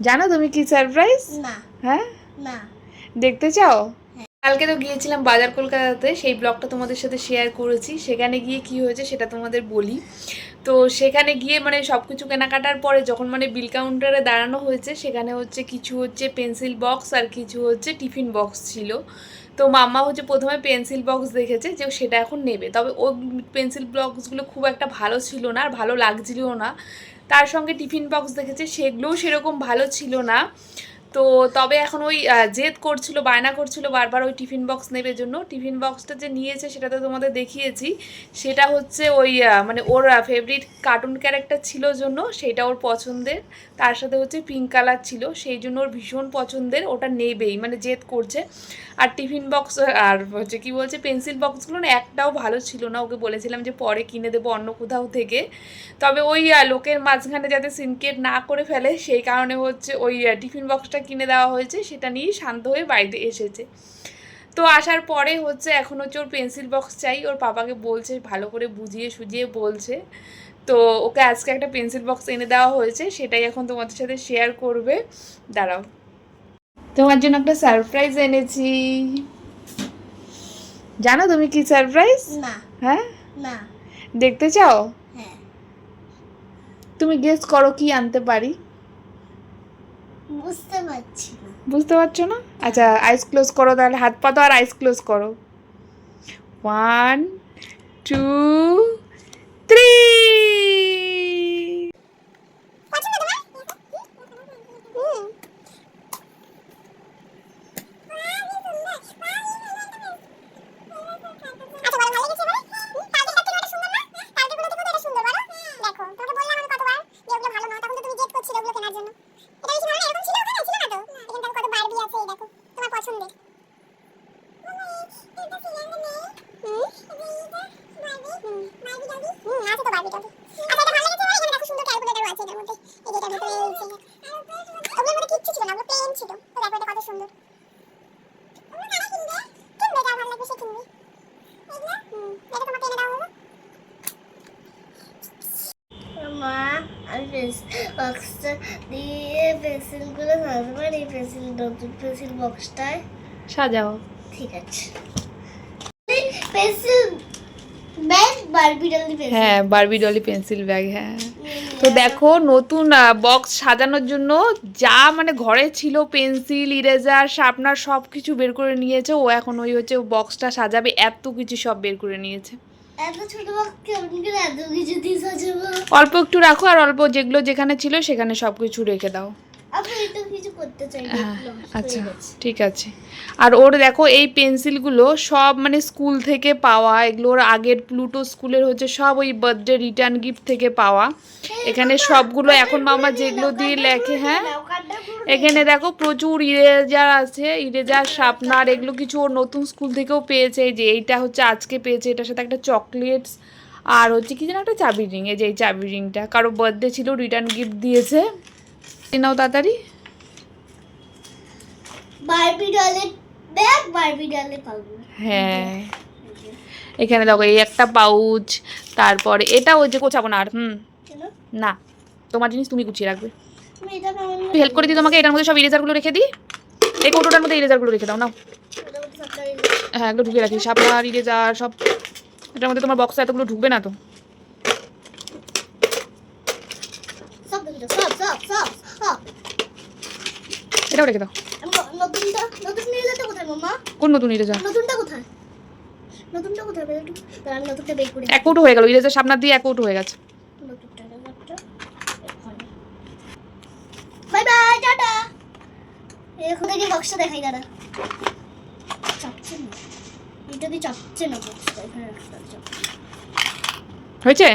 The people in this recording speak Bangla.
জানো তুমি কি সারপ্রাইজ না। হ্যাঁ? না। দেখতে চাও? কালকে তো গিয়েছিলাম বাজার কলকাতাতে সেই ব্লগটা তোমাদের সাথে শেয়ার করেছি। সেখানে গিয়ে কি হয়েছে সেটা তোমাদের বলি। তো সেখানে গিয়ে মানে সব কিছু কেনাকাটার পরে যখন মানে বিল কাউন্টারে দাঁড়ানো হয়েছে সেখানে হচ্ছে কিছু হচ্ছে পেন্সিল বক্স আর কিছু হচ্ছে টিফিন বক্স ছিল। তো মাম্মা হচ্ছে প্রথমে পেন্সিল বক্স দেখেছে যে সেটা এখন নেবে। তবে ওই পেন্সিল বক্সগুলো খুব একটা ভালো ছিল না আর ভালো লাগছিলও না। তার সঙ্গে টিফিন বক্স দেখেছে সেগুলোও সেরকম ভালো ছিল না। তো তবে এখন ওই জেদ করছিল, বায়না করছিল বারবার ওই টিফিন বক্স নেবে জন্য। টিফিন বক্সটা যে নিয়েছে সেটা তো তোমাদের দেখিয়েছি। সেটা হচ্ছে ওই মানে ওর ফেভারিট কার্টুন ক্যারেক্টার ছিল জন্য সেটা ওর পছন্দের। তার সাথে হচ্ছে পিঙ্ক কালার ছিল, সেই জন্য ওর ভীষণ পছন্দের। ওটা নেবেই মানে জেদ করছে। আর টিফিন বক্স, আর হচ্ছে কি বলছে পেন্সিল বক্সগুলো না একটাও ভালো ছিল না। ওকে বলেছিলাম যে পরে কিনে দেবো অন্য কোথাও থেকে। তবে ওই লোকের মাঝখানে যাতে সিনকেট না করে ফেলে, সেই কারণে হচ্ছে ওই টিফিন বক্সটা কিনে দেওয়া হয়েছে সেটা নিয়েই শান্ত হয়ে বাড়িতে এসেছে। তো আসার পরে হচ্ছে এখন হচ্ছে ওর পেন্সিল বক্স চাই ওর পাপাকে বলছে ভালো করে বুঝিয়ে সুজিয়ে বলছে। তো ওকে আজকে একটা পেন্সিল বক্স এনে দেওয়া হয়েছে সেটাই এখন তোমাদের সাথে শেয়ার করবে। দাঁড়াও। তোমার জন্য একটা সারপ্রাইজ এনেছি। জানো তুমি কি সারপ্রাইজ না। হ্যাঁ? না। দেখতে চাও? হ্যাঁ। তুমি গেস করো কি আনতে পারি। বুঝতে পারছি না। বুঝতে পারছ না? আচ্ছা আইস ক্লোজ করো তাহলে, হাত পা তো আর আইস ক্লোজ করো। ওয়ান টু বক্সটা দিয়ে পেন্সিলগুলো সাজাতে পারি পেন্সিল নতুন পেন্সিল বক্সটায় সাজাও ঠিক আছে. Pencil bag Barbie doll pencil হ্যাঁ বারবি ডলি পেন্সিল ব্যাগ হ্যাঁ। তো দেখো নতুন বক্স সাজানোর জন্য যা মানে ঘরে ছিল পেন্সিল ইরেজার শার্পনার সব কিছু বের করে নিয়েছে। ও এখন ওই হচ্ছে বক্সটা সাজাবে। এত কিছু সব বের করে নিয়েছে। অল্প একটু রাখো আর অল্প যেগুলো যেখানে ছিল সেখানে সব কিছু রেখে দাও। হ্যাঁ, আচ্ছা হয়ে। ঠিক আছে। আর ওর দেখো এই পেন্সিলগুলো সব মানে স্কুল থেকে পাওয়া এগুলো ওর আগের প্লুটো স্কুলের হচ্ছে সব ওই বার্থডে রিটার্ন গিফট থেকে পাওয়া। এখানে সবগুলো এখন মামা যেগুলো দিয়ে লেখে হ্যাঁ? এখানে দেখো প্রচুর ইরেজার আছে ইরেজার শার্পনার এগুলো কিছু ওর নতুন স্কুল থেকেও পেয়েছে যে এইটা হচ্ছে আজকে পেয়েছে এটার সাথে একটা চকলেটস আর হচ্ছে কি যেন একটা চাবি রিং এই যে এই চাবি রিংটা কারও বার্থডে ছিল রিটার্ন গিফট দিয়েছে। নাও তাড়াতাড়ি। বারবি ডলের ব্যাগ বারবি ডলে পাবো হ্যাঁ। এখানে দেখো এই একটা পাউচ তারপরে এটা ওই যে গোছাবো না আর হুম। না তোমার জিনিস তুমি গুছিয়ে রাখবে। না হেল্প করে দিই তোমাকে এটার মধ্যে সব ইরেজারগুলো রেখে দিই। এই কৌটোটার মধ্যে ইরেজারগুলো রেখে দাও নাও। এই- হ্যাঁ এগুলো ঢুকে রাখি সাপনার ইরেজার সব। এটার মধ্যে তোমার বক্সে এতগুলো ঢুকবে না তো সব দেখে দাও, সব সব সব সব এটাও রেখে দাও। নতুনটা নতুন কোথায় মামা কোন নতুন নতুনটা কোথায়? নতুনটা কোথায় দাঁড়া, আমি নতুনটা বের করে। এক কৌটো হয়ে গেল ইরেজার সাপনার দিয়ে এক হয়ে গেছে। বাই বাই টাটা। এখন দেখি বক্সটা দেখাই দাঁড়া। চাপছে না। এটা দিয়ে চাপছে না বক্সটা এখানে রাখতে হয়েছে?